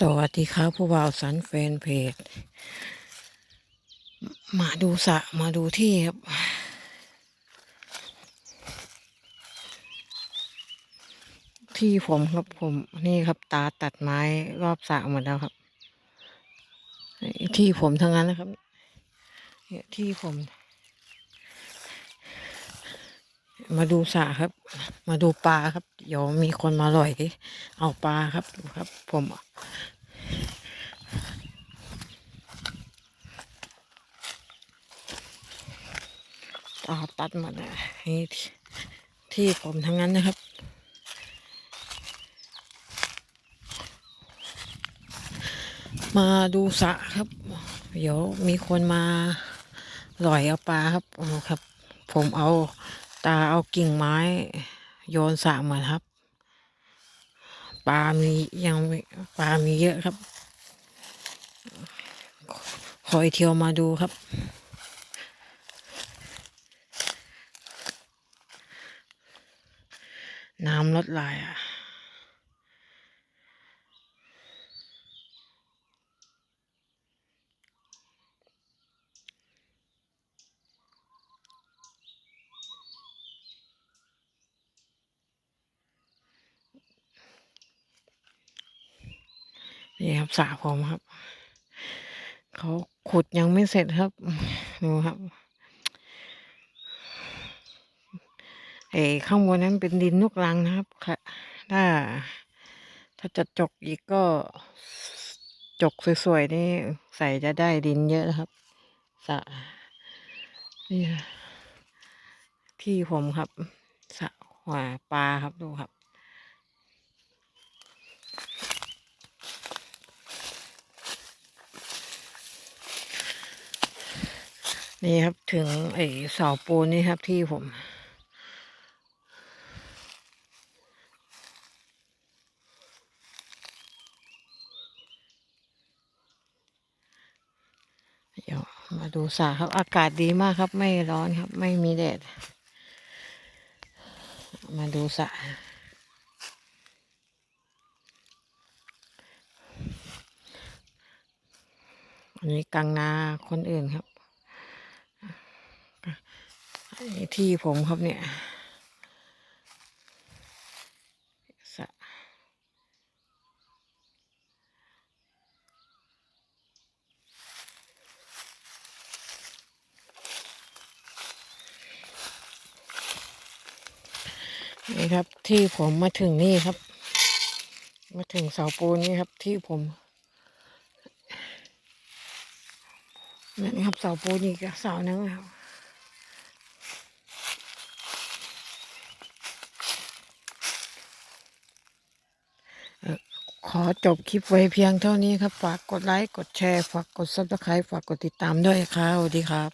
สวัสดีครับผู้บ่าวสันแฟนเพจ มาดูสระมาดูที่ครับที่ผมครับผม นี่ครับ ตาตัดไม้รอบสระหมดแล้วครับ ที่ผมทั้งนั้นนะครับ เนี่ยที่ผม มาดูสระครับ มาดูปลาครับ เดี๋ยวมีคนมาลอยเอาปลาครับดูครับ ผมตาตัดหมดเลยนี่ที่ที่ผมทั้งนั้นนะครับ มาดูสะครับ เดี๋ยวมีคนมาลอยเอาปลาครับครับ ผมเอาตาเอากิ่งไม้ โยนสระหมดครับ ปลามียังปลามีเยอะครับ คอยเที่ยวมาดูครับ น้ำลดไหลอะ นี่ครับสระผมครับ เขาขุดยังไม่เสร็จครับดูครับเอ้ข้างบนนั้นเป็นดินลูกรังนะครับค่ะถ้า ถ้าจะจกอีกก็ จกสวยๆนี่ใส่จะได้ดินเยอะนะครับสระนี่ที่ผมครับสระหัวปลาครับดูครับ นี่ครับถึงไอ้เสาปูนนี่ครับที่ผม เดี๋ยวมาดูสระครับ อากาศดีมากครับ ไม่ร้อนครับ ไม่มีแดด มาดูสระอันนี้กลางนาคนอื่นครับ นี่ที่ผมครับเนี่ยสะนี่ครับที่ผมมาถึงนี่ครับ มาถึงเสาปูนนี่ครับที่ผมนั่นครับเสาปูนอีกเสาหนึ่งครับ ข อจบคลิปไว้เพียงเท่านี้ครับ ฝากกดไลค์ กดแชร์ ฝากกดซับสไครต์ฝากกดติดตามด้วยครับสวัสดีครับ